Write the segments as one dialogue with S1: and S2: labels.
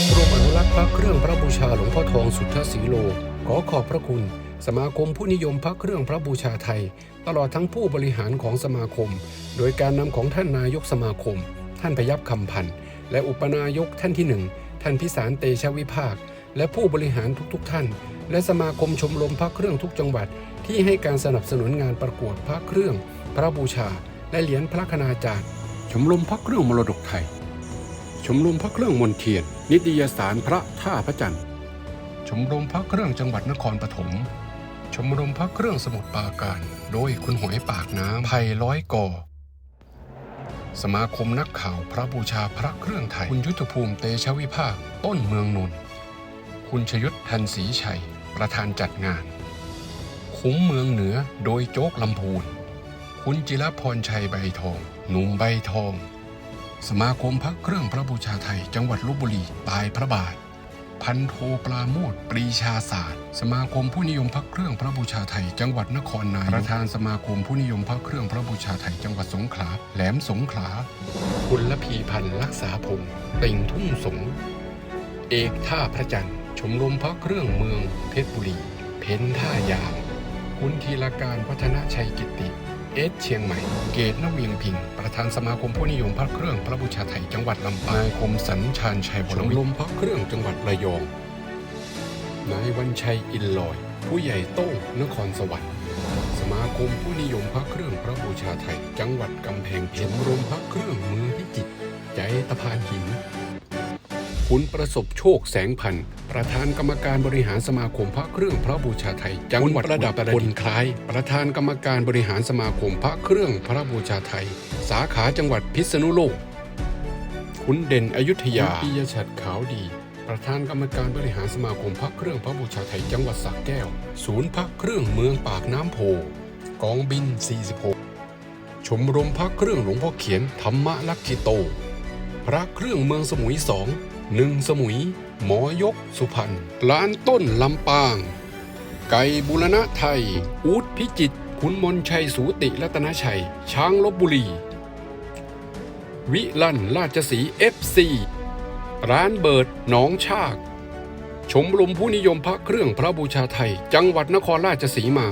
S1: มรมอนุรักษ์พระเครื่องพระบูชาหลวงพ่อทองสุทธศรีโล ขอขอบพระคุณ สมาคมผู้นิยมพระเครื่องพระบูชาไทย ตลอดทั้งผู้บริหารของสมาคม โดยการนำของท่านนายกสมาคม ท่านพยับคำพันธ์และอุปนายกท่านที่หนึ่งท่านพิสารเตชะวิภาค และผู้บริหารทุกๆ ท่าน และสมาคมชมรมพระเครื่องทุกจังหวัด ที่ให้การสนับสนุนงานประกวดพระเครื่อง พระบูชา และเหรียญพระคณาจารย์ชมรมพระเครื่องมรดกไทย ชมรมพระเครื่องมนเทียน นิตยสารพระท่าพระจันทร์ ชมรมพระเครื่องจังหวัดนครปฐม ชมรมพระเครื่องสมุทรปราการ โดยคุณหอยปากน้ำไผ่ร้อยกอ สมาคมนักข่าวพระบูชาพระเครื่องไทย คุณยุทธภูมิเตชะวิภาค ต้นเมืองนนท์คุณชยุทธทันศรีชัย ประธานจัดงาน คุ้มเมืองเหนือโดยโจ๊กลำพูน คุณจิรพรชัยใบทอง หนุ่มใบทอง สมาคมพระเครื่องพระบูชาไทย จังหวัดลบบุรีปลายพระบาท พันโทปราโมทปรีชาศาสตร์ สมาคมผู้นิยมพระเครื่องพระบูชาไทย จังหวัดนครนายกประธานสมาคมผู้นิยมพระเครื่องพระบูชาไทย จังหวัดสงขลาแหลมสงขลาคุณละพีพันธ์รักษาพงศ์ติ่งทุ่งสงเอกท่าพระจันทร์ชมรมพระเครื่องเมืองเพชรบุรี เพ้นท่ายางคุณธีรการพัฒนาชัยกิตติ เอสเชียงใหม่ เกตนเวียงพิง ประธานสมาคมผู้นิยมพระเครื่องพระบูชาไทยจังหวัดลำปางนายคมสันชาญชัยวรวิทย์ชมรมพระเครื่องจังหวัดระยอง นายวันชัยอินลอย ผู้ใหญ่โต้งนครสวรรค์ สมาคมผู้นิยมพระเครื่องพระบูชาไทย จังหวัดกำแพงเพชรชมรมพระเครื่องเมืองพิจิตรใจตะพานหิน คุณประสบโชคแสงพันธ์ ประธานกรรมการบริหารสมาคมพระเครื่องพระบูชาไทย จังหวัดประดับพลคล้าย ประธานกรรมการบริหารสมาคมพระเครื่องพระบูชาไทย สาขาจังหวัดพิษณุโลก คุณเด่นอยุธยาปิยชัดขาวดี ประธานกรรมการบริหารสมาคมพระเครื่องพระบูชาไทยจังหวัดสระแก้ว ศูนย์พระเครื่องเมืองปากน้ำโพกองบิน 46 ชมรมพระเครื่องหลวงพ่อเขียนธรรมลักขิโต พระเครื่องเมืองสมุยสองหนึ่งสมุย หมอยกสุพรรณล้านต้นลำปาง ไก่บุรณะไทย อูดพิจิตคุณมนชัยสูติรัตนชัย ช้างลบบุรี วิลันราชสีเอฟซีร้านเบิร์ดหนองชาก ชมรมผู้นิยมพระเครื่องพระบูชาไทย จังหวัดนครราชสีมา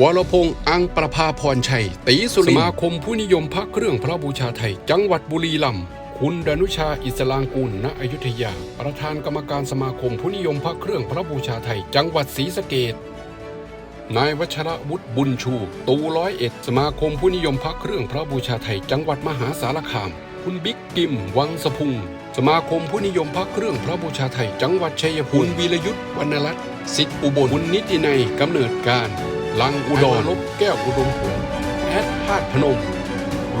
S1: วรพงษ์อังประภาพรชัย ตีสุริสมาคมผู้นิยมพระเครื่องพระบูชาไทย จังหวัดบุรีรัมย์ คุณดนุชาอิสลางกุลณอยุธยา ประธานกรรมการสมาคมผู้นิยมพระเครื่องพระบูชาไทย จังหวัดศรีสะเกษนายวัชระวุฒิบุญชู ตูร้อยเอ็ดสมาคมผู้นิยมพระเครื่องพระบูชาไทย จังหวัดมหาสารคาม คุณบิ๊กกิม วังสะพุง สมาคมผู้นิยมพระเครื่องพระบูชาไทย จังหวัดชัยภูมิวีรยุทธ์วรรณรัตน์สิทธิอุบลคุณนิตินัยกำเนิดการ ลังอุดรลบแก้วอุดมผลแอดพาดพนม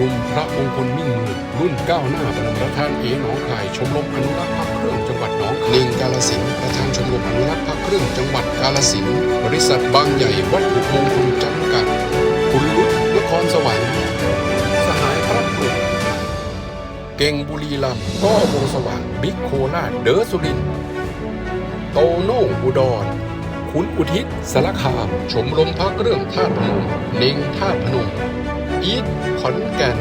S1: กลุ่มพระมงคลมิ่งเมืองรุ่นก้าวหน้าประธานเอหนองคายชมรมอนุรักษ์พระเครื่องจังหวัดหนองคายนิงกาลสินธุ์ประธานชมรมอนุรักษ์พระเครื่องจังหวัดกาลสินธุ์บริษัทบางใหญ่วัตถุมงคลจำกัดคุณลุดนครสวรรค์สหายพระกลุ่มเก่งบุรีรัมย์ก็วงสว่างบิ๊กโคราชเดอสุรินทร์โตโน่อุดรคุณอุทิศสารคาม ชมรมพระเครื่องธาตุพนมเน่งธาตุพนม อีทขอนแก่น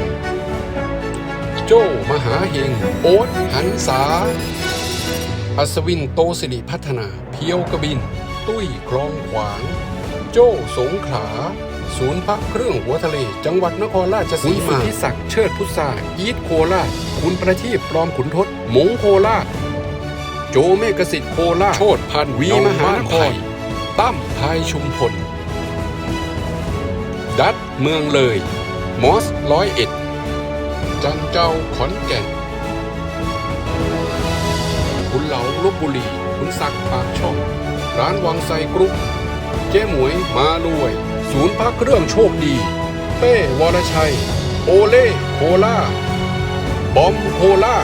S1: โจ้มหาเฮงโอ๊ตหันษาอัศวินโตสิริพัฒนา เพียวกบิน ตุ้ยคลองขวาง โจ้สงขลาศูนย์พระเครื่องหัวทะเล จังหวัดนครราชสีมาคุณสุทธิศักดิ์เชิดพุทธาอีทโคราชคุณประทีปปลอมขุนทศมงโคราชโจเมกสิทธิ์โคราชโชดพันธ์วีมหานครตั้มพายชุมพล ดัดเมืองเลย มอสร้อยเอ็ด จันเจ้าขอนแก่นคุณเหลาลบบุรีคุณศักดิ์ปากช่อง ร้านวังไซกรุ๊ปเจ๊หมวยมาลวย ศูนย์พักเครื่องโชคดี เป้วรชัย โอเล่โคล่า บอมโคล่า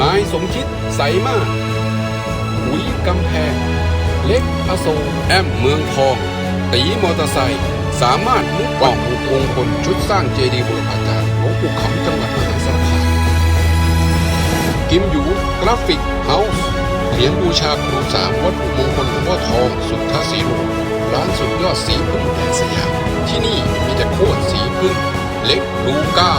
S1: นายสมคิดใสมากหุยกำแพง เล็กอโศกแอมเมืองทอง ตีมอเตอร์ไซค์ สามารถมุกกล่องบุกมงคลชุดสร้างเจดีย์บุรพาจารย์หลวงปู่ขำจังหวัดมหาสารคามกิมยูกราฟิกเฮาส์เหรียญบูชาครูสามวัตถุมงคลหลวงพ่อทองสุทธาสีโลร้านสุดยอดสีพึ่งแดนสยามที่นี่มีแต่โคตรสีพึ่งเล็กลูก้า